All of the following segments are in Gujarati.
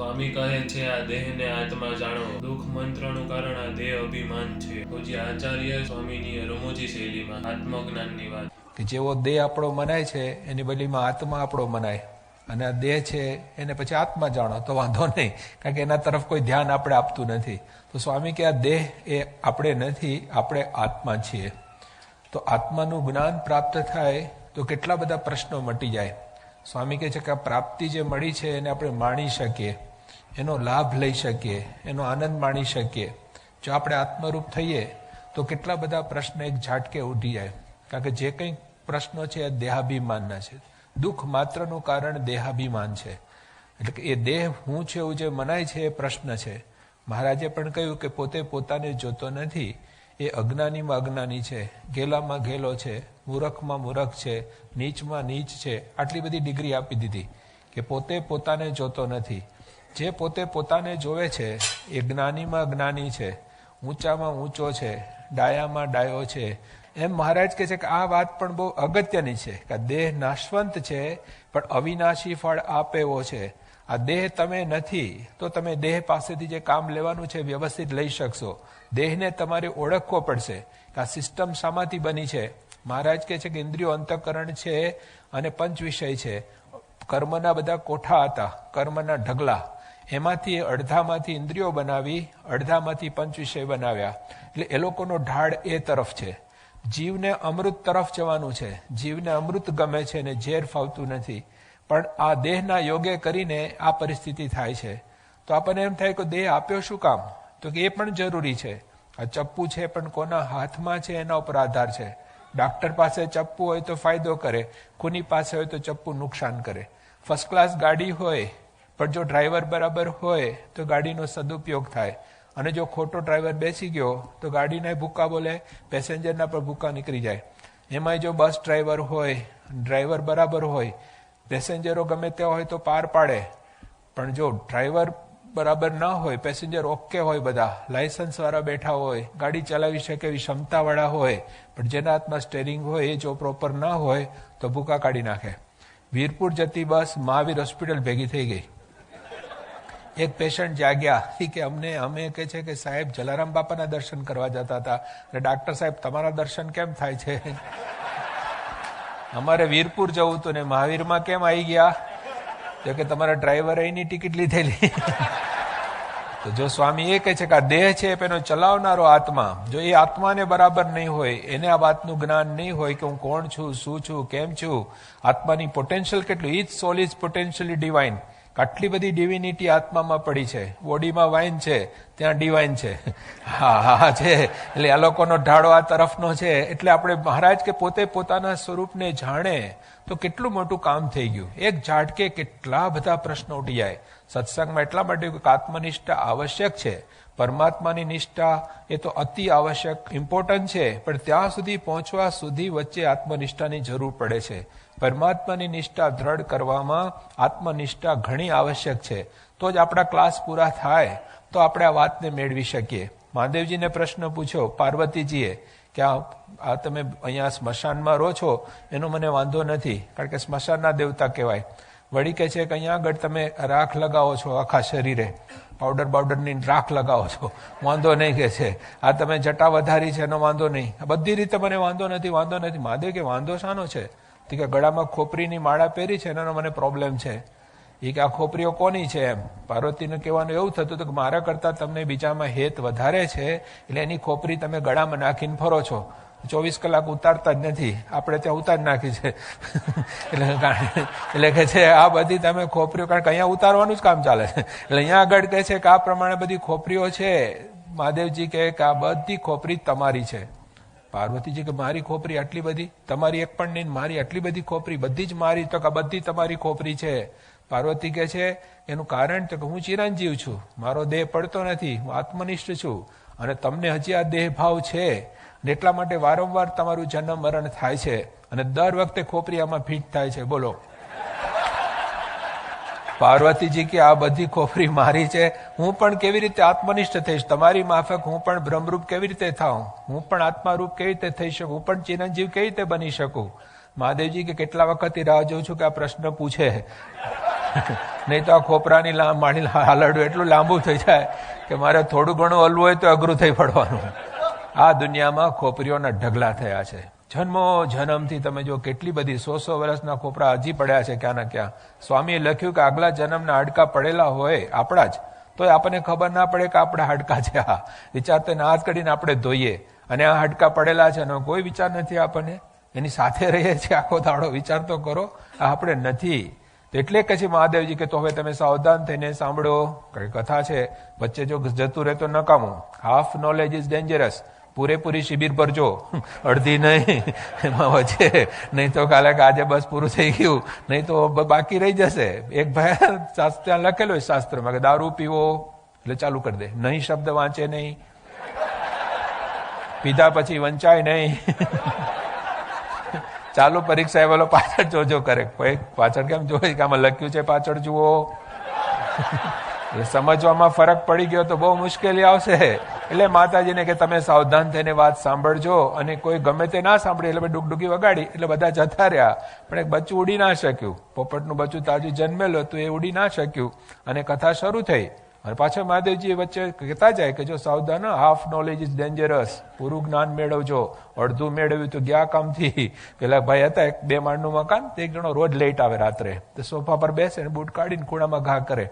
સ્વામી કહે છે, આ દેહને આત્મા જાણો. દુઃખ મંત્રનું કારણ આ દેહ અભિમાન છે. આચાર્ય સ્વામીની રમૂજી શૈલીમાં આત્મજ્ઞાનની વાત. કે જેવો દેહ આપણો મનાય છે, એની બદલીમાં આત્મા આપણો મનાય. અને આ દેહ છે, એને પછી આત્મા જાણો, તો વાંધો નહીં. કારણ કે એના તરફ કોઈ ધ્યાન આપણે આપતું નથી. તો સ્વામી કે આ દેહ એ આપણે નથી, આપણે આત્મા છીએ. તો આત્માનું જ્ઞાન પ્રાપ્ત થાય, તો કેટલા બધા પ્રશ્નો મટી જાય. સ્વામી કહે છે કે આ પ્રાપ્તિ જે મળી છે, એને આપણે માણી શકીએ. એનો લાભ લઈ શકીએ, એનો આનંદ માણી શકીએ. જો આપણે આત્મરૂપ થઈએ, તો કેટલા બધા પ્રશ્ન એક ઝાટકે ઉઠી જાય. કારણ કે જે કંઈ પ્રશ્નો છે, એ દેહાભિમાનના છે. દુઃખ માત્રનું કારણ દેહાભિમાન છે. એટલે કે એ દેહ હું છે એવું જે મનાય છે, એ પ્રશ્ન છે. મહારાજે પણ કહ્યું કે પોતે પોતાને જોતો નથી. એ અજ્ઞાનીમાં અજ્ઞાની છે ગેલામાં ગેલો છે, મૂરખમાં મૂરખ છે, નીચમાં નીચ છે. આટલી બધી ડિગ્રી આપી દીધી કે પોતે પોતાને જોતો નથી. જે પોતે પોતાને જોવે છે, એ જ્ઞાનીમાં જ્ઞાની છે, ઊંચામાં ઊંચો છે, ડાયામાં ડાયો છે. એમ મહારાજ કહે છે કે આ વાત પણ બહુ અગત્યની છે કે દેહ નાશવંત છે, પણ અવિનાશી ફળ આપે એવો છે. આ દેહ તમે નથી, તો તમે દેહ પાસેથી જે કામ લેવાનું છે, વ્યવસ્થિત લઈ શકશો. દેહને તમારે ઓળખવો પડશે કે આ સિસ્ટમ શામાંથી બની છે. મહારાજ કહે છે કે ઇન્દ્રિયો અંતકરણ છે અને પંચ વિષય છે. કર્મના બધા કોઠા હતા, કર્મના ઢગલા. એમાંથી અડધામાંથી ઇન્દ્રિયો બનાવી, અડધામાંથી પંચ વિષય બનાવ્યા. એટલે એ લોકોનો ઢાળ એ તરફ છે. જીવને અમૃત તરફ જવાનું છે. જીવને અમૃત ગમે છે ને ઝેર ફાવતું નથી. પણ આ દેહના યોગે કરીને આ પરિસ્થિતિ થાય છે. તો આપણને એમ થાય કે દેહ આપ્યો શું કામ? તો એ પણ જરૂરી છે. આ ચપ્પુ છે પણ કોના હાથમાં છે એના ઉપર આધાર છે. ડાક્ટર પાસે ચપ્પુ હોય તો ફાયદો કરે. કોની પાસે હોય તો ચપ્પુ નુકસાન કરે. ફર્સ્ટ ક્લાસ ગાડી હોય પણ જો ડ્રાઈવર બરાબર હોય તો ગાડીનો સદુપયોગ થાય. અને જો ખોટો ડ્રાઈવર બેસી ગયો તો ગાડીને ભૂકા બોલે, પેસેન્જરના પણ ભૂકા નીકળી જાય. એમાંય જો બસ ડ્રાઈવર હોય ડ્રાઈવર બરાબર હોય, પેસેન્જરો ગમે તે હોય તો પાર પાડે. પણ જો ડ્રાઈવર બરાબર ન હોય, પેસેન્જર ઓકે હોય બધા લાયસન્સ વાળા બેઠા હોય, ગાડી ચલાવી શકે એવી ક્ષમતાવાળા હોય, પણ જેના હાથમાં સ્ટેરિંગ હોય, એ જો પ્રોપર ન હોય, તો ભૂકા કાઢી નાખે. વીરપુર જતી બસ મહાવીર હોસ્પિટલ ભેગી થઈ ગઈ. એક પેશન્ટ જાગ્યા કે અમને, અમે કે છે કે સાહેબ જલારામ બાપાના દર્શન કરવા જતા હતા. અને ડાક્ટર સાહેબ, તમારા દર્શન કેમ થાય છે? અમારે વીરપુર જવું હતું ને મહાવીરમાં કેમ આવી ગયા? તો કે તમારા ડ્રાઈવરે એની ટિકિટ લીધેલી. તો જો સ્વામી એ કહે છે કે આ દેહ છે એનો ચલાવનારો આત્મા, જો એ આત્માને બરાબર નહીં હોય, એને આ વાતનું જ્ઞાન નહીં હોય કે હું કોણ છું, શું છું, કેમ છું, આત્માની પોટેન્શિયલ કેટલું each soul is potentially divine આટલી બધી ડિવિનિટી આત્મામાં પડી છે? બોડીમાં વાઇન છે, ત્યાં ડિવાઇન છે. હા હા છે. એટલે આ લોકોનો ઢાળો આ તરફનો છે. એટલે આપણે મહારાજ કે પોતે પોતાના સ્વરૂપને જાણે તો કેટલું મોટું કામ થઈ ગયું. એક ઝાટકે કેટલા બધા પ્રશ્નો ઉઠી જાય. સત્સંગમાં એટલા માટે આત્મનિષ્ઠા આવશ્યક છે. પરમાત્માની નિષ્ઠા એ તો અતિ આવશ્યક ઇમ્પોર્ટન્ટ છે. પણ ત્યાં સુધી પહોંચવા સુધી વચ્ચે આત્મનિષ્ઠાની જરૂર પડે છે. પરમાત્માની નિષ્ઠા દ્રઢ કરવામાં આત્મનિષ્ઠા ઘણી આવશ્યક છે. તો જ આપણા ક્લાસ પૂરા થાય, તો આપણે આ વાતને મેળવી શકીએ. મહાદેવજીને પ્રશ્ન પૂછ્યો પાર્વતીજીએ, કે આ તમે અહીંયા સ્મશાનમાં રહો છો? એનો મને વાંધો નથી, કારણ કે સ્મશાનના દેવતા કહેવાય. વળી કહે છે કે અહીંયા આગળ તમે રાખ લગાવો છો આખા શરીરે. પાવડર બાવડરની રાખ લગાવો છો. વાંધો નહીં કે છે. આ તમે જટા વધારી છે, એનો વાંધો નહીં. બધી રીતે મને વાંધો નથી વાંધો નથી. મહાદેવ કે વાંધો શાનો છે? તો કે ગળામાં ખોપરીની માળા પહેરી છે એનો મને પ્રોબ્લેમ છે. એ કે આ ખોપરીઓ કોની છે એમ? પાર્વતીને કહેવાનું એવું થતું હતું કે મારા કરતાં તમને બીજામાં હેત વધારે છે, એટલે એની ખોપરી તમે ગળામાં નાખીને ફરો છો. ચોવીસ કલાક ઉતારતા જ નથી. આપણે ત્યાં ઉતાર નાખી છે. એટલે એટલે કે છે, આ બધી તમે ખોપરીઓ, કારણ કે અહીંયા ઉતારવાનું જ કામ ચાલે છે. એટલે અહીંયા આગળ કહે છે કે આ પ્રમાણે બધી ખોપરીઓ છે. મહાદેવજી કહે કે આ બધી ખોપરી તમારી છે. પાર્વતીજી કે મારી ખોપરી આટલી બધી? તમારી એક પણ નહીં, મારી આટલી બધી ખોપરી, બધી જ મારી. તો કે બધી તમારી ખોપરી છે. પાર્વતી કે છે, એનું કારણ તો કે હું ચિરંજીવ છું. મારો દેહ પડતો નથી. હું આત્મનિષ્ઠ છું. અને તમને હજી આ દેહ ભાવ છે. ને એટલા માટે વારંવાર તમારું જન્મ મરણ થાય છે. અને દર વખતે ખોપરી આમાં ફીટ થાય છે. બોલો. પાર્વતીજી કે આ બધી ખોપરી મારી છે, હું પણ કેવી રીતે આત્મનિષ્ઠ થઈશ? તમારી માફક હું પણ બ્રહ્મરૂપ કેવી રીતે થાઉં? હું પણ આત્મારૂપ કેવી રીતે થઈ શકું? હું પણ ચિરંજીવ કેવી રીતે બની શકું? મહાદેવજી કે કેટલા વખતથી રાહ જોઉં છું કે આ પ્રશ્ન પૂછે. નહીં તો આ ખોપરાની લા- હાલડું એટલું લાંબુ થઈ જાય કે મારે થોડું ઘણું હલવું હોય તો અઘરું થઈ પડવાનું. આ દુનિયામાં ખોપરીઓના ઢગલા થયા છે. જન્મો જન્મથી તમે જો કેટલી બધી સો સો વર્ષના ખોપરા હજી પડ્યા છે ક્યાં ના ક્યાં? સ્વામીએ લખ્યું કે આગલા જન્મના હાડકા પડેલા હોય આપણા જ. તો આપણને ખબર ના પડે કે આપણા હાડકા છે આ. વિચાર તો હાથ કરીને આપણે ધોઈએ. અને આ હાડકા પડેલા છે એનો કોઈ વિચાર નથી આપણને. એની સાથે રહીએ છીએ, આખો દાડો વિચાર તો કરો. આ આપણે નથી. એટલે કે છે મહાદેવજી કે તો હવે તમે સાવધાન થઈને સાંભળો. કઈ કથા છે? વચ્ચે જો જતું રહે તો નકામું. હાફ નોલેજ ઇઝ ડેન્જરસ પૂરેપૂરી શિબિર પર જો. અડધી નહીં. એમાં વચ્ચે. નહીં તો કાલે આજે બસ પૂરું થઈ ગયું. નહીં તો બાકી રહી જશે. એક ભાઈ ત્યાં લખેલો હોય શાસ્ત્રમાં કે દારૂ પીવો એટલે ચાલુ કરી દે. નહીં શબ્દ વાંચે નહીં. પીધા પછી વંચાય નહીં. ચાલુ પરીક્ષા બોલો પાછળ જોજો કરે. પાછળ કેમ જોઈ કે આમાં લખ્યું છે પાછળ જુઓ. એટલે સમજવામાં ફરક પડી ગયો તો બહુ મુશ્કેલી આવશે. એટલે માતાજીને કે તમે સાવધાન થઈને વાત સાંભળજો અને કોઈ ગમે તે ના સાંભળે, એટલે ડુગડુગી વગાડી, એટલે બધા જતા રહ્યા. પણ એક બચ્ચું ઉડી ના શક્યું. પોપટનું બચ્ચું તાજું જન્મેલું હતું એ ઉડી ના શક્યું. અને કથા શરૂ થઈ. અને પાછળ મહાદેવજી વચ્ચે કહેતા જાય કે જો સાવધાન હાફ નોલેજ ઇઝ ડેન્જરસ પૂરું જ્ઞાન મેળવજો. અડધું મેળવ્યું તો ગયા કામથી. પેલા ભાઈ હતા એક બે માળનું મકાન, તે એક જણો રોજ લેટ આવે રાત્રે. તો સોફા પર બેસે ને બૂટ કાઢીને ખૂણામાં ઘા કરે.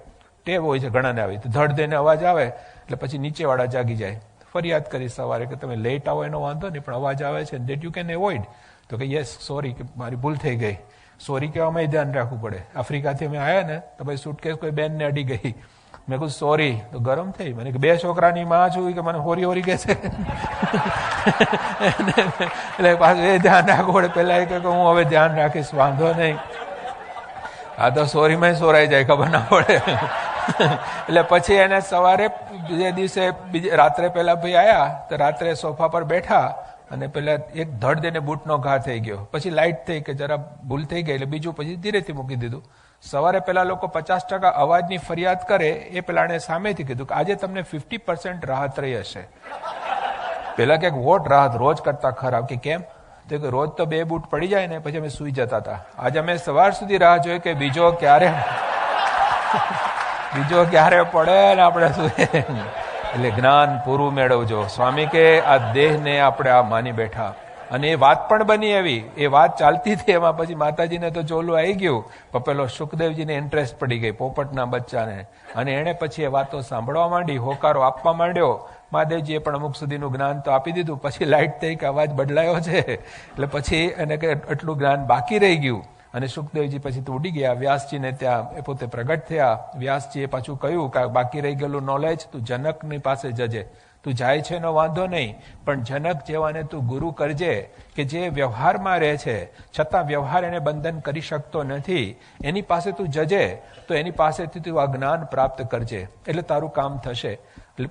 ટેવ હોય છે, ઘણાને આવી. તો ધડ દઈને અવાજ આવે, એટલે પછી નીચેવાળા જાગી જાય. ફરિયાદ કરી સવારે કે તમે લેટ આવો, એનો વાંધો નહીં, પણ અવાજ આવે છે દેટ યુ કેન એવોઇડ તો કે યસ સોરી કે મારી ભૂલ થઈ ગઈ. સોરી કહેવામાં ધ્યાન રાખવું પડે. આફ્રિકાથી અમે આવ્યા ને, તો ભાઈ સુટકેસ કોઈ બેનને અડી ગઈ. મેં કહું સોરી તો ગરમ થઈ. મને બે છોકરાની માં છું કે મને હોરી હોરી કે છે? એટલે પાછું એ ધ્યાન રાખવું પડે. પેલા કે, હું હવે ધ્યાન રાખીશ, વાંધો નહીં. આ તો સોરીમાં સોરાઈ જાય, ખબર ના પડે. એટલે પછી એને સવારે બીજે દિવસે રાત્રે પેલા ભાઈ આયા, તો રાત્રે સોફા પર બેઠા અને પેલા એક ધડ દઈને બૂટનો ઘા થઈ ગયો. પછી લાઇટ થઈ કે જરા ભૂલ થઈ ગઈ, એટલે બીજું પછી ધીરેથી મૂકી દીધું. સવારે પેલા લોકો પચાસ ટકા અવાજની ફરિયાદ કરે એ પેલાને સામેથી કીધું કે આજે તમને ફિફ્ટી પર્સન્ટ રાહત રહી હશે. પેલા ક્યાંક વોટ રાહત? રોજ કરતા ખરાબ. કે કેમ? તો કે રોજ તો બે બૂટ પડી જાય ને, પછી અમે સુઈ જતા હતા. આજે અમે સવાર સુધી રાહ જોઈ કે બીજો ક્યારે? બીજો ક્યારે પડે ને આપણે સુઈએ એટલે જ્ઞાન પૂરું મેળવજો. સ્વામી કે આ દેહને આપણે આ માની બેઠા. અને એ વાત પણ બની એવી. એ વાત ચાલતી હતી, એમાં પછી માતાજીને તો ચોલું આવી ગયું. પણ પેલો સુખદેવજીને ઇન્ટરેસ્ટ પડી ગઈ, પોપટના બચ્ચાને. અને એણે પછી એ વાતો સાંભળવા માંડી, હોકારો આપવા માંડ્યો. મહાદેવજીએ પણ અમુક સુધીનું જ્ઞાન તો આપી દીધું. પછી લાઇટ થઈ કે અવાજ બદલાયો છે. એટલે પછી એને કે, એટલું જ્ઞાન બાકી રહી ગયું. અને સુખદેવજી પછી તો ઉડી ગયા. વ્યાસજીને ત્યાં એ પોતે પ્રગટ થયા. વ્યાસજીએ પાછું કહ્યું કે બાકી રહી ગયેલું નોલેજ તું જનકની પાસે જજે. તું જાય છે એનો વાંધો નહીં, પણ જનક જેવાને તું ગુરુ કરજે, કે જે વ્યવહારમાં રહે છે. છતાં વ્યવહાર એને બંધન કરી શકતો નથી. એની પાસે તું જજે, તો એની પાસેથી તું આ જ્ઞાન પ્રાપ્ત કરજે. એટલે તારું કામ થશે.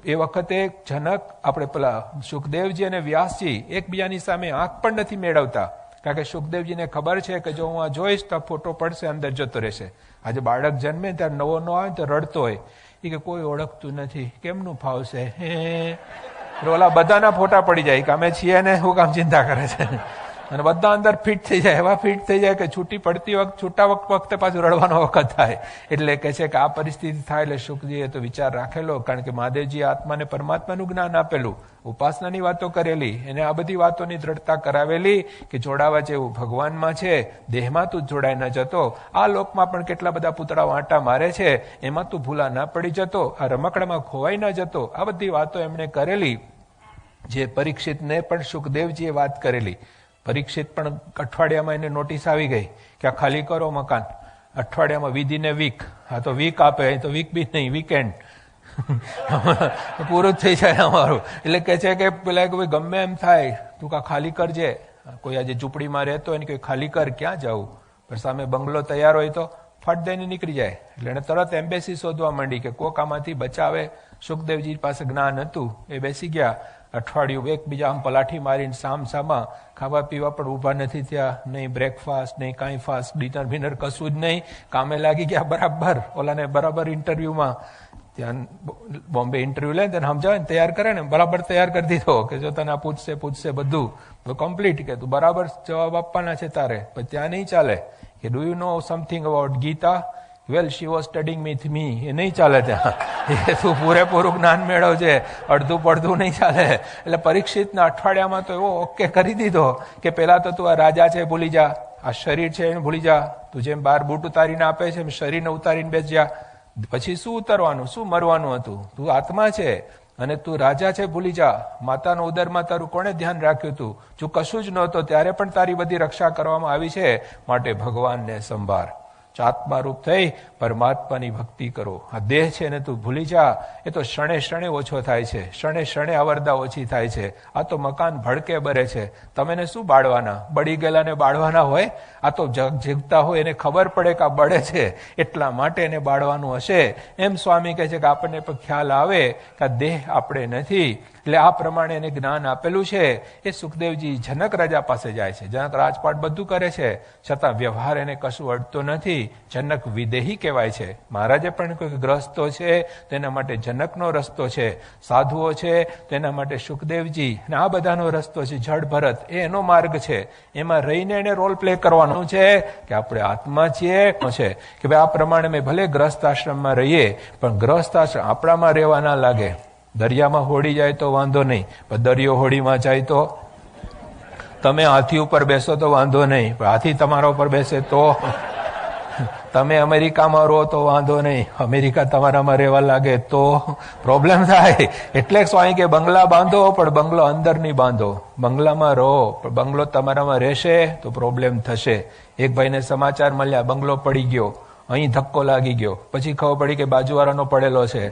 એ વખતે જનક, આપણે પેલા સુખદેવજી અને વ્યાસજી એકબીજાની સામે આંખ પણ નથી મેળવતા. કારણ કે સુખદેવજીને ખબર છે કે જો હું આ જોઈશ તો ફોટો પડશે, અંદર જતો રહેશે. આજે બાળક જન્મે, ત્યારે નવો નો આવે તો રડતો હોય. એ કે કોઈ ઓળખતું નથી. કેમનું ફાવશે? હે ઓલા બધાના ફોટા પડી જાય. કે અમે છીએ ને, હું કામ ચિંતા કરે છે? અને બધા અંદર ફિટ થઈ જાય, એવા ફિટ થઈ જાય કે છૂટી પડતી વખત, છૂટા વખત, વખતે પાછું રડવાનો વખત થાય. એટલે કે છે કે આ પરિસ્થિતિ થાય એટલે સુખજીએ તો વિચાર રાખેલો, કારણ કે મહાદેવજી આત્માને પરમાત્માનું જ્ઞાન આપેલું, ઉપાસનાની વાતો કરેલી, એને આ બધી વાતોની દ્રઢતા કરાવેલી કે જોડાવા જેવું ભગવાનમાં છે, દેહમાં તું જોડાઈ ન જતો. આ લોકમાં પણ કેટલા બધા પૂતળા આંટા મારે છે, એમાં તું ભૂલા ના પડી જતો, આ રમકડામાં ખોવાઈ ન જતો. આ બધી વાતો એમણે કરેલી. જે પરીક્ષિતને પણ સુખદેવજીએ વાત કરેલી. પરીક્ષિત પણ અઠવાડિયામાં એને નોટિસ આવી ગઈ કે આ ખાલી કરો મકાન. અઠવાડિયામાં વિધિને વીક હા તો વીક આપે તો વીક બી નહીં વીકેન્ડ પૂરું થઈ જાય અમારું. એટલે કે છે કે પેલા કે ગમે એમ થાય, તું કા ખાલી કરજે. કોઈ આજે ઝૂંપડીમાં રહેતો હોય ને કોઈ ખાલી કર, ક્યાં જવું પણ સામે બંગલો તૈયાર હોય તો ફટ દઈને નીકળી જાય. એટલે એને તરત એમ્બેસી શોધવા માંડી કે કોક આમાંથી બચાવે. સુખદેવજી પાસે જ્ઞાન હતું, એ બેસી ગયા. અઠવાડિયું એકબીજા આમ પલાઠી મારીને સામ સામા ખાવા પીવા પણ ઊભા નથી થયા. નહીં બ્રેકફાસ્ટ નહીં કાંઈ ફાસ્ટ ડિનર બિનર કશું જ નહીં. કામે લાગી ગયા બરાબર. ઓલાને બરાબર ઇન્ટરવ્યુમાં ત્યાં બોમ્બે ઇન્ટરવ્યુ લે તેને સમજાવે ને તૈયાર કરે ને બરાબર તૈયાર કરી દીધો કે જો તને આ પૂછશે પૂછશે બધું. તો કમ્પ્લીટ કે તું બરાબર જવાબ આપવાના છે તારે. પણ ત્યાં નહીં ચાલે. કે do you know something about Gita well she was studying with me એ નહીં ચાલે ત્યાં. એ તું પૂરેપૂરું જ્ઞાન મેળવજે. અડધું પડધું નહીં ચાલે. એટલે પરીક્ષિતના અઠવાડિયામાં તો એવો ઓકે કરી દીધો કે પેલા તો તું આ રાજા છે, ભૂલી જા. આ શરીર છે, એને ભૂલી જા. તું જેમ બાર બૂટ ઉતારીને આપે છે, એમ શરીરને ઉતારીને બેસ જા. પછી શું ઉતરવાનું? શું મરવાનું હતું? તું આત્મા છે અને તું રાજા છે, ભૂલી જા. માતાનો ઉદરમાં તારું કોણે ધ્યાન રાખ્યું તું? જો કશું જ નહોતો. ત્યારે પણ તારી બધી રક્ષા કરવામાં આવી છે. માટે ભગવાનને સંભાળ. આત્મારૂપ થઈ પરમાત્માની ભક્તિ કરો. આ દેહ છે ને તું ભૂલી જા. એ તો ક્ષણે ક્ષણે ઓછો થાય છે. ક્ષણે ક્ષણે આવરદા ઓછી થાય છે. આ તો મકાન ભડકે બરે છે. તમે શું બાળવાના? બળી ગયેલાને બાળવાના હોય? આ તો જીવતા હોય એને ખબર પડે કે આ બળે છે. એટલા માટે એને બાળવાનું હશે. એમ સ્વામી કહે છે કે આપણને પણ ખ્યાલ આવે કે આ દેહ આપણે નથી. એટલે આ પ્રમાણે એને જ્ઞાન આપેલું છે. એ સુખદેવજી જનક રાજા પાસે જાય છે. જનક રાજપાટ બધું કરે છે. છતાં વ્યવહાર એને કશું અડતો નથી. જનક વિદેહી કહેવાય છે. મહારાજે પણ કોઈ ગ્રસ્તો છે તેના માટે જનકનો રસ્તો છે. સાધુઓ છે તેના માટે સુખદેવજી. અને આ બધાનો રસ્તો છે જડ ભરત. એ એનો માર્ગ છે. એમાં રહીને એને રોલ પ્લે કરવાનો છે કે આપણે આત્મા છીએ. છે કે ભાઈ આ પ્રમાણે મેં ભલે ગ્રસ્ત આશ્રમમાં રહીએ, પણ ગ્રસ્ત આશ્રમ આપણામાં રહેવા ના લાગે. દરિયામાં હોડી જાય તો વાંધો નહીં, પણ દરિયો હોડીમાં જાય તો તમે હાથી ઉપર બેસો તો વાંધો નહીં, પણ હાથી તમારા ઉપર બેસે તો તમે અમેરિકામાં રહો તો વાંધો નહીં, અમેરિકા તમારામાં રહેવા લાગે તો પ્રોબ્લેમ થાય. એટલે સ્વામી કે બંગલા બાંધો, પણ બંગલો અંદર નહીં બાંધો. બંગલામાં રહો, પણ બંગલો તમારામાં રહેશે તો પ્રોબ્લેમ થશે. એક ભાઈને સમાચાર મળ્યા, બંગલો પડી ગયો, અહીં ધક્કો લાગી ગયો. પછી ખબર પડી કે બાજુવાળાનો પડેલો છે.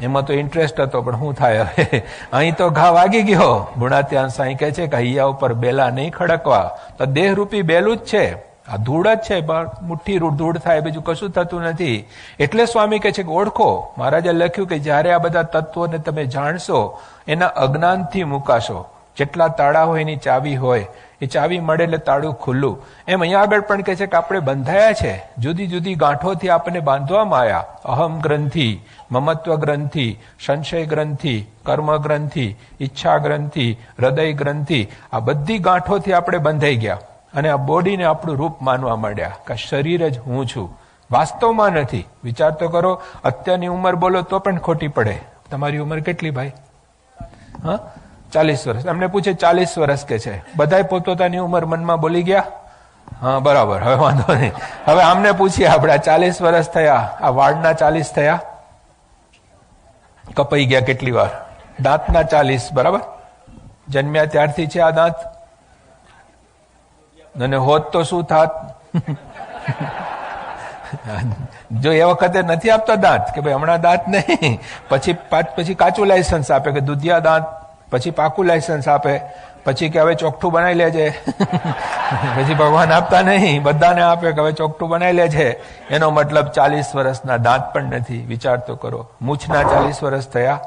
એમાં તો ઇન્ટરેસ્ટ હતો, પણ શું થાય હવે? અહીં તો ઘા વાગી ગયો. ગુણાત્યાન સાંઈ કહે છે કે હૈયા ઉપર બેલા નહીં ખડકવા. તો દેહરૂપી બેલું જ છે. આ ધૂળ જ છે, પણ મુઠ્ઠી ધૂળ થાય, બીજું કશું થતું નથી. એટલે સ્વામી કહે છે કે ઓળખો, મહારાજે લખ્યું કે જ્યારે આ બધા તત્વોને તમે જાણશો, એના અજ્ઞાનથી મુકાશો. જેટલા તાળા હોય એની ચાવી હોય, એ ચાવી મળે એટલે તાળું ખુલ્લું. એમ અહીંયા આગળ પણ કહે છે કે આપણે બંધાયા છે. જુદી જુદી ગાંઠોથી આપણને બાંધવામાં આવ્યા. અહમ ગ્રંથિ, મમત્વ ગ્રંથિ, સંશય ગ્રંથિ, કર્મ ગ્રંથિ, ઈચ્છા ગ્રંથિ, હૃદય ગ્રંથિ, આ બધી ગાંઠોથી આપણે બંધાઈ ગયા. અને આ બોડીને આપણું રૂપ માનવા માંડ્યા કે શરીર જ હું છું. વાસ્તવમાં નથી. વિચાર તો કરો, અત્યારની ઉંમર બોલો તો પણ ખોટી પડે. તમારી ઉંમર કેટલી ભાઈ? હા? ચાલીસ વર્ષ. એમને પૂછે, ચાલીસ વર્ષ કે છે? બધાય પોતપોતાની ઉંમર મનમાં બોલી ગયા. હા, બરાબર. હવે વાંધો નહીં. હવે આમને પૂછીએ આપણે ચાલીસ વર્ષ થયા? આ વાળના ચાલીસ થયા? કપાઈ ગયા કેટલી વાર. દાંતના ચાલીસ, બરાબર? જન્મ્યા ત્યારથી છે આ દાંત. અને હોત તો શું થાત? જો એ વખતે નથી આપતા દાંત, કે ભાઈ હમણાં દાંત નહીં. પછી પાંચ, પછી કાચું લાયસન્સ આપે કે દુધિયા દાંત. પછી પાકું લાયસન્સ આપે. પછી કે હવે ચોકઠું બનાવી લેજે. પછી ભગવાન આપતા નહીં બધાને આપે કે હવે ચોકઠું બનાવી લેજે. એનો મતલબ ચાલીસ વર્ષના દાંત પણ નથી. વિચાર તો કરો. મૂછના ચાલીસ વર્ષ થયા.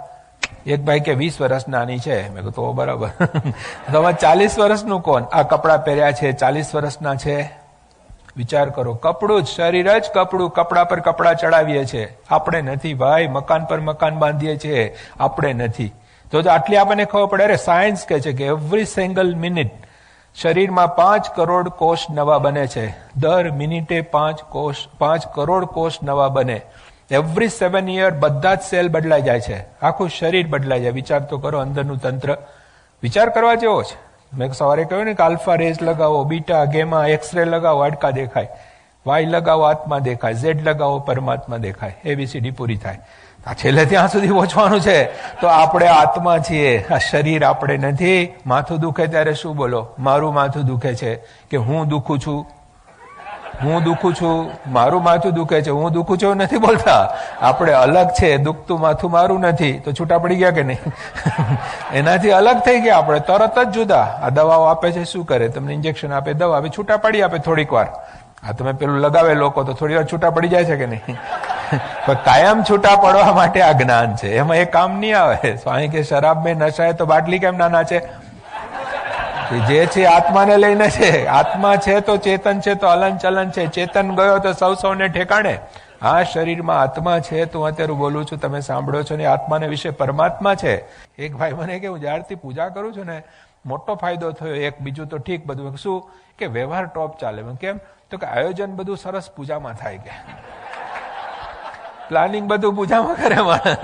એક ભાઈ કે વીસ વર્ષ નાની છે. મેં કહું તો બરાબર. તમે ચાલીસ વર્ષનું કોણ? આ કપડાં પહેર્યા છે ચાલીસ વર્ષના છે. વિચાર કરો. કપડું જ શરીર જ કપડું. કપડા પર કપડા ચડાવીએ છીએ આપણે નથી ભાઈ. મકાન પર મકાન બાંધીએ છીએ. આપણે નથી. તો આટલી આપણને ખબર પડે, અરે સાયન્સ કહે છે કે એવરી સિંગલ મિનિટ શરીરમાં પાંચ કરોડ કોષ નવા બને છે. દર મિનિટે પાંચ કોષ, પાંચ કરોડ કોષ નવા બને. એવરી સેવન યર બધા જ સેલ બદલાઈ જાય છે. આખું શરીર બદલાઈ જાય. વિચાર તો કરો અંદરનું તંત્ર. વિચાર કરવા જેવો છે. મેં સવારે કહ્યું ને કે આલ્ફા રેઝ લગાવો, બીટા, ગેમા, એક્સરે લગાવો, હાડકા દેખાય. વાય લગાવો, આત્મા દેખાય. ઝેડ લગાવો, પરમાત્મા દેખાય. એબીસીડી પૂરી થાય. આ છેલ્લે ત્યાં સુધી પહોંચવાનું છે. તો આપણે આત્મા છીએ. આ શરીર આપણે નથી. માથું દુખે ત્યારે શું બોલો? મારું માથું દુખે છે કે હું દુખું છું? હું દુખું છું? મારું માથું દુખે છે. હું દુખું છું નથી બોલતા. આપણે અલગ છે. દુખતું માથું મારું નથી. તો છૂટા પડી ગયા કે નહીં? એનાથી અલગ થઈ ગયા આપણે. તરત જ જુદા. આ દવાઓ આપે છે, શું કરે? તમને ઇન્જેક્શન આપે, દવા હવે છૂટા પડી આપે થોડીક વાર. આ તમે પેલું લગાવે લોકો તો થોડી વાર છૂટા પડી જાય છે કે નહીં? પણ કાયમ છૂટા પડવા માટે આ જ્ઞાન છે. એમાં એ કામ નહીં આવે. સ્વામી કે શરાબ મેં નશાય તો બાટલી કેમ નાના છે? જે છે આત્માને લઈને છે. આત્મા છે તો ચેતન છે તો હલન ચલન છે. ચેતન ગયો તો સૌ સૌને ઠેકાણે. આ શરીરમાં આત્મા છે, તો અત્યારે બોલું છું, તમે સાંભળો છો ને આત્માને વિશે પરમાત્મા છે. એક ભાઈ મને કે, હું જ્યારથી પૂજા કરું છું ને, મોટો ફાયદો થયો, એક બીજું તો ઠીક બધું. શું? કે વ્યવહાર ટોપ ચાલે. કેમ? તો કે આયોજન બધું સરસ પૂજામાં થાય કે. પ્લાનિંગ બધું પૂજામાં કરે માણસ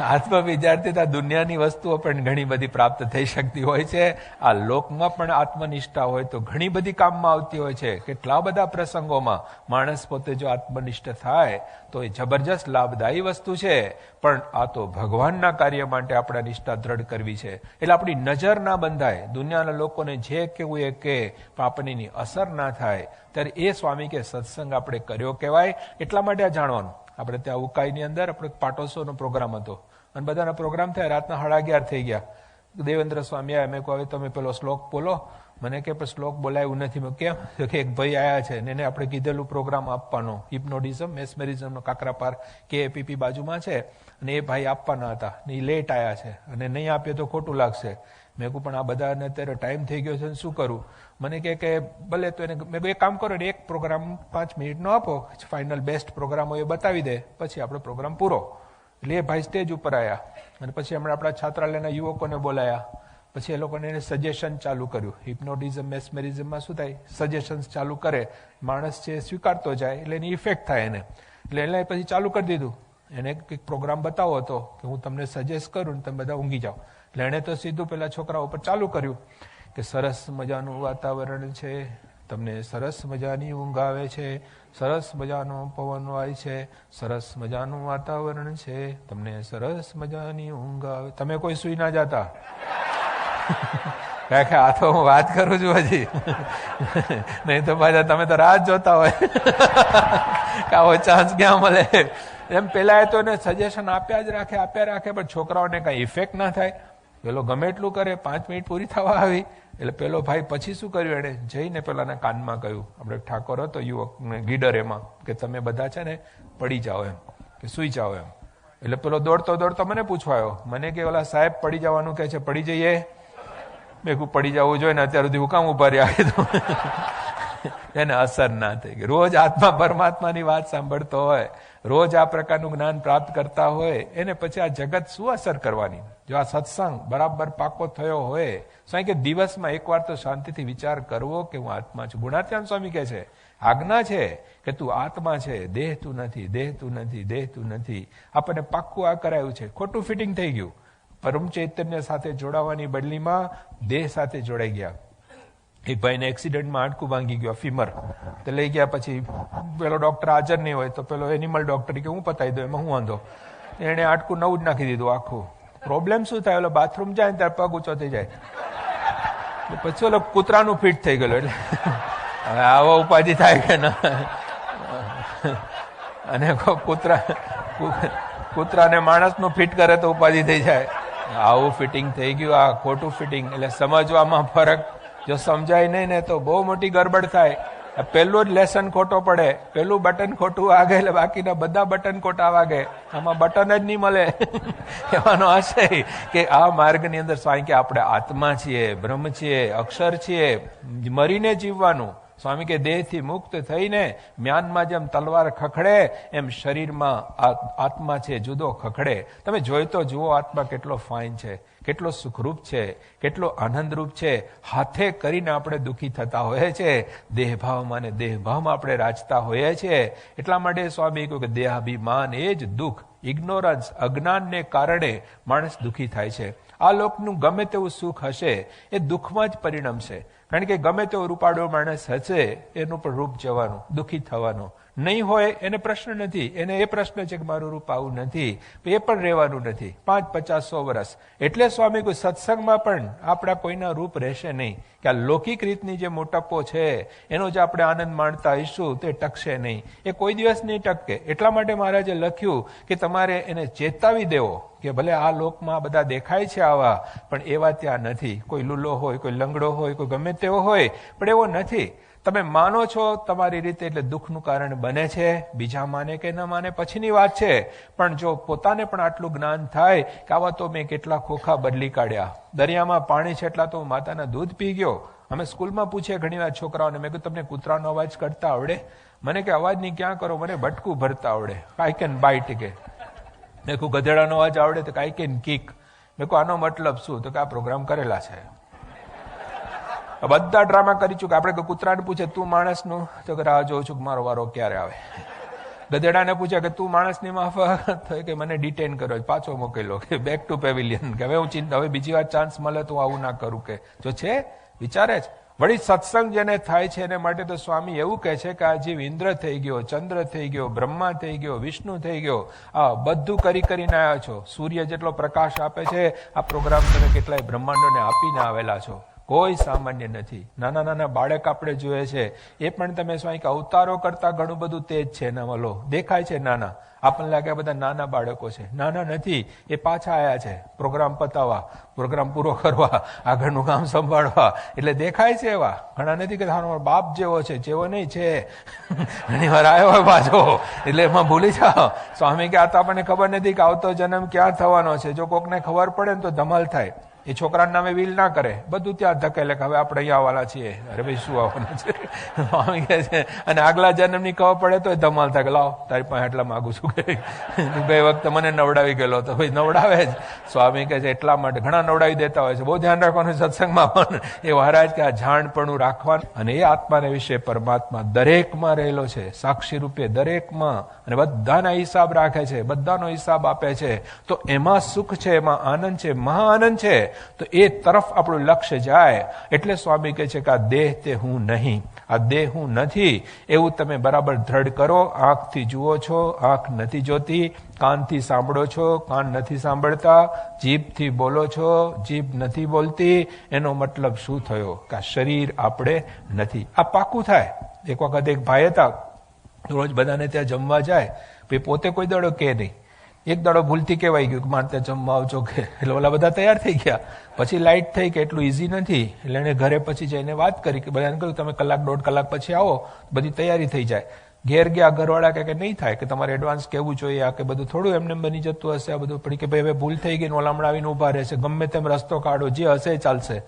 આત્મ વિચારથી તો આ દુનિયાની વસ્તુઓ પણ ઘણી બધી પ્રાપ્ત થઈ શકતી હોય છે. આ લોકમાં પણ આત્મનિષ્ઠા હોય તો ઘણી બધી કામમાં આવતી હોય છે. કેટલા બધા પ્રસંગોમાં માણસ પોતે જો આત્મનિષ્ઠ થાય તો એ જબરજસ્ત લાભદાયી વસ્તુ છે. પણ આ તો ભગવાનના કાર્ય માટે આપણે નિષ્ઠા દ્રઢ કરવી છે. એટલે આપણી નજર ના બંધાય. દુનિયાના લોકોને જે કેવું એ કે પણ અસર ના થાય. ત્યારે એ સ્વામી કે સત્સંગ આપણે કર્યો કહેવાય. એટલા માટે આ જાણવાનું. આપણે ત્યાં ઉકાઈની અંદર આપણે પાટોત્સવનો પ્રોગ્રામ હતો. અને બધાના પ્રોગ્રામ થયા, રાતના સાડા અગિયાર થઈ ગયા. દેવેન્દ્ર સ્વામી આવ્યા, મેં હવે તમે પેલો શ્લોક બોલો. મને કે શ્લોક બોલાયું નથી. મેં કેમ? કે એક ભાઈ આવ્યા છે ને એને આપણે કીધેલું પ્રોગ્રામ આપવાનો. હિપ્નોટિઝમ મેસમેરિઝમનો કાકરાપાર કે એપીપી બાજુમાં છે અને એ ભાઈ આપવાના હતા. ને એ લેટ આવ્યા છે અને નહીં આપીએ તો ખોટું લાગશે. મેં કહું પણ આ બધાને અત્યારે ટાઈમ થઈ ગયો છે શું કરું? મને કહે કે, ભલે તો એને મેં એક કામ કરો એક પ્રોગ્રામ પાંચ મિનિટનો આપો ફાઇનલ બેસ્ટ પ્રોગ્રામ એ બતાવી દે, પછી આપણો પ્રોગ્રામ પૂરો. એટલે એ ભાઈ સ્ટેજ ઉપર આવ્યા અને પછી હમણાં આપણા છાત્રાલયના યુવકોને બોલાયા. પછી એ લોકોને એને સજેશન ચાલુ કર્યું. હિપ્નોટિઝમ મેસમેરિઝમમાં શું થાય? સજેશન્સ ચાલુ કરે. માણસ છે સ્વીકારતો જાય, એટલે એની ઇફેક્ટ થાય એને. એટલે એને પછી ચાલુ કરી દીધું. એને કંઈક પ્રોગ્રામ બતાવો હતો કે હું તમને સજેસ્ટ કરું ને તમે બધા ઊંઘી જાઓ. એટલે એણે તો સીધું પેલા છોકરા ઉપર ચાલુ કર્યું કે સરસ મજાનું વાતાવરણ છે, તમને સરસ મજાની ઊંઘ આવે છે, સરસ મજાનો પવન વાય છે, સરસ મજાનું વાતાવરણ છે, તમને સરસ મજાની ઊંઘ આવે. તમે કોઈ સુઈ ના જાતા? કારણ કે આ તો હું વાત કરું છું હજી. નહીં તો પાછા તમે તો રાહ જોતા હોય. કે આવો ચાન્સ ક્યાં મળે? એમ પેલા એ તો એને સજેશન આપ્યા જ રાખે, આપ્યા રાખે, પણ છોકરાઓને કઈ ઇફેક્ટ ના થાય. પેલો ગમે એટલું કરે, પાંચ મિનિટ પૂરી થવા આવી, એટલે પેલો ભાઈ પછી શું કર્યું એણે? જઈને પેલાના કાનમાં કહ્યું, આપણે ઠાકોર હતો યુવક ગીડર એમાં, કે તમે બધા છે ને પડી જાઓ એમ, કે સુઈ જાઓ એમ. એટલે પેલો દોડતો દોડતો મને પૂછવાયો, મને કે ઓલા સાહેબ પડી જવાનું કે છે, પડી જઈએ? મેં કહું પડી જવું જોઈએ ને, અત્યાર સુધી હું કામ ઊભા રહ્યા એને અસર ના થઈ ગઈ. રોજ આત્મા પરમાત્માની વાત સાંભળતો હોય, રોજ આ પ્રકારનું જ્ઞાન પ્રાપ્ત કરતા હોય, એને પછી આ જગત શું અસર કરવાની? જો આ સત્સંગ બરાબર પાકો થયો હોય સ્વામી કે દિવસમાં એકવાર તો શાંતિથી વિચાર કરવો કે હું આત્મા છું. ગુણાત્યાન સ્વામી કે છે, આજ્ઞા છે કે તું આત્મા છે, દેહ તું નથી, દેહ તું નથી, દેહ તું નથી. આપણને પાક્કું આ કરાયું છે. ખોટું ફિટિંગ થઈ ગયું. પરમ ચૈતન્ય સાથે જોડાવાની બદલીમાં દેહ સાથે જોડાઈ ગયા. એક ભાઈને એક્સિડન્ટમાં હાડકું ભાંગી ગયો ફીમર તો લઈ ગયા પછી પેલો ડોક્ટર હાજર નહીં હોય તો પેલો એનિમલ ડોક્ટર કે, હું પતાવી દઉં, એમાં હું વાંધો? એને હાડકું નવું જ નાખી દીધું આખું. પ્રોબ્લેમ શું થાય? ઓલો બાથરૂમ જાય ને ત્યારે પગ ઊંચો થઈ જાય. પછી ઓલો કૂતરાનું ફિટ થઈ ગયેલું, એટલે. હવે આવો ઉપાધિ થાય કે ના? અને કૂતરા, કૂતરાને માણસનું ફિટ કરે તો ઉપાધિ થઈ જાય. આવું ફિટિંગ થઈ ગયું, આ ખોટું ફિટિંગ એટલે સમજવામાં ફરક જો સમજાય નહીં ને તો બહુ મોટી ગરબડ થાય. પહેલું જ લેસન ખોટો પડે. પહેલું બટન ખોટું વાગે એટલે બાકીના બધા બટન ખોટા વાગે. આમાં બટન જ નહીં મળે. એવાનો આશય કે આ માર્ગની અંદર સ્વામી કે આપણે આત્મા છીએ, બ્રહ્મ છીએ, અક્ષર છીએ, મરીને જીવવાનું. સ્વામી કે દેહથી મુક્ત થઈને મ્યાનમાં જેમ તલવાર ખખડે, એમ શરીરમાં આત્મા છે જુદો ખખડે. તમે જોઈ તો જુઓ આત્મા કેટલો ફાઇન છે. કેટલો સુખરૂપ છે, કેટલો આનંદરૂપ છે. હાથે કરીને આપણે દુઃખી થતા હોઈએ છે, દેહભાવમાં ને દેહભાવમાં આપણે રાજતા હોઈએ છીએ એટલા માટે સ્વામી કહ્યું કે દેહાભિમાન એ જ દુઃખ ઇગ્નોરન્સ અજ્ઞાનને કારણે માણસ દુઃખી થાય છે. આ લોકનું ગમે તેવું સુખ હશે, એ દુઃખમાં જ પરિણમશે. કારણ કે ગમે તેવો રૂપાળો માણસ હશે, એનું પણ રૂપ જવાનું, દુઃખી થવાનું. નહીં હોય એને પ્રશ્ન નથી. એને એ પ્રશ્ન છે કે મારું રૂપ આવું નથી. એ પણ રહેવાનું નથી. પાંચ પચાસ સો વર્ષ. એટલે સ્વામી કોઈ સત્સંગમાં પણ આપણા કોઈના રૂપ રહેશે નહીં. કે આ લૌકિક રીતની જે મોટપો છે, એનો જે આપણે આનંદ માણતા હઈશું તે ટકશે નહીં. એ કોઈ દિવસ નહીં ટકે એટલા માટે મહારાજે લખ્યું કે તમારે એને ચેતાવી દેવો કે ભલે આ લોકમાં બધા દેખાય છે આવા, પણ એવા ત્યાં નથી. કોઈ લુલો હોય, કોઈ લંગડો હોય, કોઈ ગમે તેવો હોય, પણ એવો નથી. તમે માનો છો તમારી રીતે એટલે દુઃખનું કારણ બને છે, બીજા માને કે ન માને પછીની વાત છે. પણ જો પોતાને પણ આટલું જ્ઞાન થાય કે આવા તો મેં કેટલા ખોખા બદલી કાઢ્યા. દરિયામાં પાણી છે એટલા તો માતાના દૂધ પી ગયો. અમે સ્કૂલમાં પૂછીએ ઘણી વાર છોકરાઓને, મેં કીધું, તમને કૂતરાનો અવાજ કરતા આવડે? મને કે, અવાજની ક્યાં કરો? મને ભટકું ભરતા આવડે. આઈ કેન બાઇટ કે. મેં કહું ગધેડાનો અવાજ આવડે તો આઈ કેન કીક મેં કહું આનો મતલબ શું? તો કે, આ પ્રોગ્રામ કરેલા છે. બધા ડ્રામા કરી ચૂક આપણે કૂતરાને પૂછે, તું માણસનું? તો કે રાહ જોઉં છું કે મારો વારો ક્યારે આવે? ગધેડાને પૂછે કે, તું માણસની માફક તો કે, મને ડિટેન કરો પાછો મોકલો કે બેક ટુ પેવિલિયન કે, હવે હું ચિંતા, હવે બીજી વાર ચાન્સ મળે તો આવું ના કરું કે. જો છે, વિચારે જ વળી સત્સંગ જેને થાય છે એને માટે તો સ્વામી એવું કહે છે કે, આ જીવ ઇન્દ્ર થઈ ગયો, ચંદ્ર થઈ ગયો, બ્રહ્મા થઈ ગયો, વિષ્ણુ થઈ ગયો. આ બધું કરી કરીને આવ્યા છો. સૂર્ય જેટલો પ્રકાશ આપે છે, આ પ્રોગ્રામ તમે કેટલાય બ્રહ્માંડોને આપીને આવેલા છો. કોઈ સામાન્ય નથી. નાના નાના બાળક આપણે જોઈએ છે, એ પણ તમે સ્વાઈ અવતારો કરતા ઘણું બધું તેજ છે એનામાં લો દેખાય છે નાના. આપણને લાગે બધા નાના બાળકો છે. નાના નથી, એ પાછા આવ્યા છે. પ્રોગ્રામ પતાવવા, પ્રોગ્રામ પૂરો કરવા, આગળનું કામ સંભાળવા. એટલે દેખાય છે એવા. ઘણા નથી કે તારો બાપ જેવો છે, જેવો નહીં છે. ઘણી વાર આવ્યો હોય પાછો. એટલે એમાં ભૂલી જાઓ. સ્વામી કે આ તો આપણને ખબર નથી કે આવતો જન્મ ક્યાં થવાનો છે. જો કોકને ખબર પડે ને તો ધમાલ થાય. એ છોકરાના નામે વિલ ના કરે. બધું ત્યાં ધકેલે કે હવે આપણે અહીંયા વાળા છીએ. અરે ભાઈ, શું આવવાનું છે? અને આગલા જન્મની ખબર પડે તો એ ધમાલ થાય. લાવ, તારી પાસે એટલા માગું છું કે બે વખત મને નવડાવી ગયેલો તો ભાઈ, નવડાવે જ. સ્વામી કહે છે, એટલા માટે ઘણા નવડાવી દેતા હોય છે. બહુ ધ્યાન રાખવાનું સત્સંગમાં પણ. એ મહારાજ કે આ જાણપણું રાખવાનું અને એ આત્માને વિશે પરમાત્મા દરેકમાં રહેલો છે. સાક્ષી રૂપે દરેકમાં. અને બધાના હિસાબ રાખે છે. બધાનો હિસાબ આપે છે. તો એમાં સુખ છે, એમાં આનંદ છે. મહા આનંદ છે. તો એ તરફ આપણું લક્ષ્ય જાય. એટલે સ્વામી કહે છે કે આ દેહ તે હું નહીં. આ દેહ હું નથી. એવું તમે બરાબર દ્રઢ કરો. આંખથી જુઓ છો. આંખ નથી જોતી. કાનથી સાંભળો છો. કાન નથી સાંભળતા. જીભથી બોલો છો. જીભ નથી બોલતી. એનો મતલબ શું થયો? કે આ શરીર આપણે નથી. આ પાકું થાય. એક વખત એક ભાઈ હતા. રોજ બધાને ત્યાં જમવા જાય. પોતે કોઈ દડો કે નહીં. એક દાડો ભૂલથી કહેવાય ગયું કે મારે જમવા આવજો કે. એટલે ઓલા બધા તૈયાર થઈ ગયા. પછી લાઇટ થઈ કે એટલું ઈઝી નથી. એટલે એને ઘરે પછી જઈને વાત કરી કે બધાને કહ્યું તમે કલાક, દોઢ કલાક પછી આવો, બધી તૈયારી થઈ જાય. ઘેર ગયા, ઘરવાળા કે નહીં થાય, કે તમારે એડવાન્સ કેવું જોઈએ, આ કે બધું થોડું એમને એમ બની જતું હશે, આ બધું. પડી કે ભાઈ, હવે ભૂલ થઈ ગઈ ને ઓલા આવીને ઊભા રહેશે, ગમે તેમ રસ્તો કાઢો, જે હશે ચાલશે.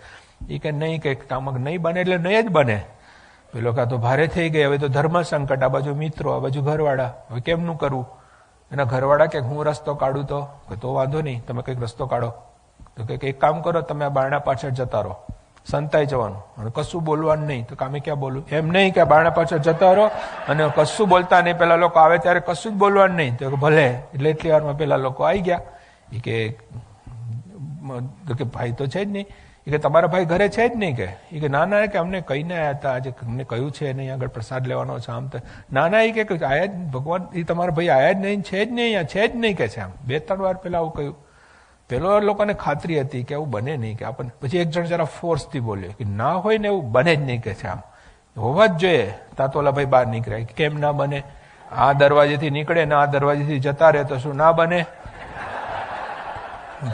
એ કે નહીં, કે કામ નહીં બને, એટલે નહીં જ બને. પેલો કાં તો ભારે થઈ ગઈ, હવે તો ધર્મ સંકટ આ બાજુ મિત્રો, આ બાજુ ઘરવાળા, હવે કેમનું કરવું એના ઘરવાળા કે હું રસ્તો કાઢું તો? તો વાંધો નહીં, તમે કંઈક રસ્તો કાઢો. તો કે એક કામ કરો, તમે આ બારણા પાછળ જતા રહો. સંતાઈ જવાનું. અને કશું બોલવાનું નહીં. તો કામે ક્યાં બોલું? એમ નહીં કે બારણા પાછળ જતા રહો અને કશું બોલતા નહીં. પેલા લોકો આવે ત્યારે કશું જ બોલવાનું નહીં. તો ભલે, એટલે એટલી વારમાં પેલા લોકો આવી ગયા. કે કે ભાઈ તો છે જ નહીં. એ કે તમારા ભાઈ ઘરે છે જ નહીં કે? એ કે ના ના કે અમને કહીને આવ્યા હતા, આજે અમને કહ્યું છે નહીં, આગળ પ્રસાદ લેવાનો છે આમ તો. ના ના એ કે આયા જ, ભગવાન એ તમારા ભાઈ આયા જ નહીં, છે જ નહીં, અહીંયા છે જ નહીં કે છે આમ. બે ત્રણ વાર પેલા આવું કહ્યું. પેલો લોકોને ખાતરી હતી કે આવું બને નહીં કે આપણને. પછી એક જણ જરા ફોર્સથી બોલ્યો કે ના હોય ને એવું બને જ નહીં કે છે આમ. હોવા જ જોઈએ. ત્યાં તો ભાઈ બહાર નીકળ્યા. કેમ ના બને? આ દરવાજેથી નીકળે ને આ દરવાજેથી જતા રહે તો શું ના બને?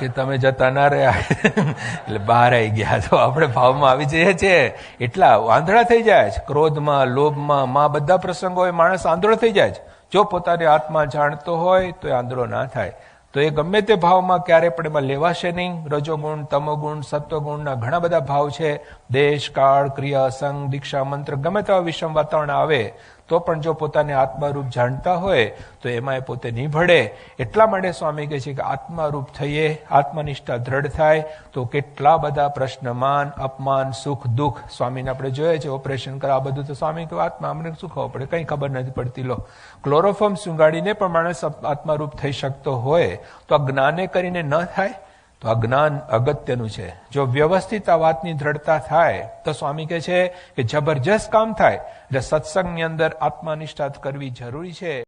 કે તમે જતા ના રહ્યા. એટલે બહાર આવી ગયા. તો આપણે ભાવમાં આવી જઈએ છીએ. એટલા આંધળા થઈ જાય છે. ક્રોધમાં, લોભમાં, માં બધા પ્રસંગો માણસ આંધળો થઈ જાય છે. જો પોતાની આત્મા જાણતો હોય તો એ આંધળો ના થાય. તો એ ગમે તે ભાવમાં ક્યારે પણ એમાં લેવાશે નહીં. રજોગુણ, તમોગુણ સત્વગુણના ઘણા બધા ભાવ છે. દેશ, કાળ, ક્રિયા, સંઘ, દીક્ષા, મંત્ર ગમે તેવા વિષમ વાતાવરણ આવે તો પણ જો પોતાને આત્મારૂપ જાણતા હોય, તો એમાં એ પોતે નહીં ભળે એટલા માટે સ્વામી કહે છે કે આત્મારૂપ થઈએ, આત્મનિષ્ઠા દ્રઢ થાય, તો કેટલા બધા પ્રશ્નમાન અપમાન, સુખ, દુઃખ સ્વામીને આપણે જોઈએ છે, ઓપરેશન કરે, આ બધું તો સ્વામી કહે, આત્મા અમને શું ખબર પડે? કંઈ ખબર નથી પડતી. લો. ક્લોરોફોર્મ સુંગાડીને પણ માણસ આત્મારૂપ થઈ શકતો હોય, તો આ જ્ઞાને કરીને ન થાય? તો આ જ્ઞાન અગત્યનું છે. જો વ્યવસ્થિત આ વાતની દ્રઢતા થાય, તો સ્વામી કહે છે કે જબરજસ્ત કામ થાય, એટલે સત્સંગની અંદર આત્મનિષ્ઠા કરવી જરૂરી છે.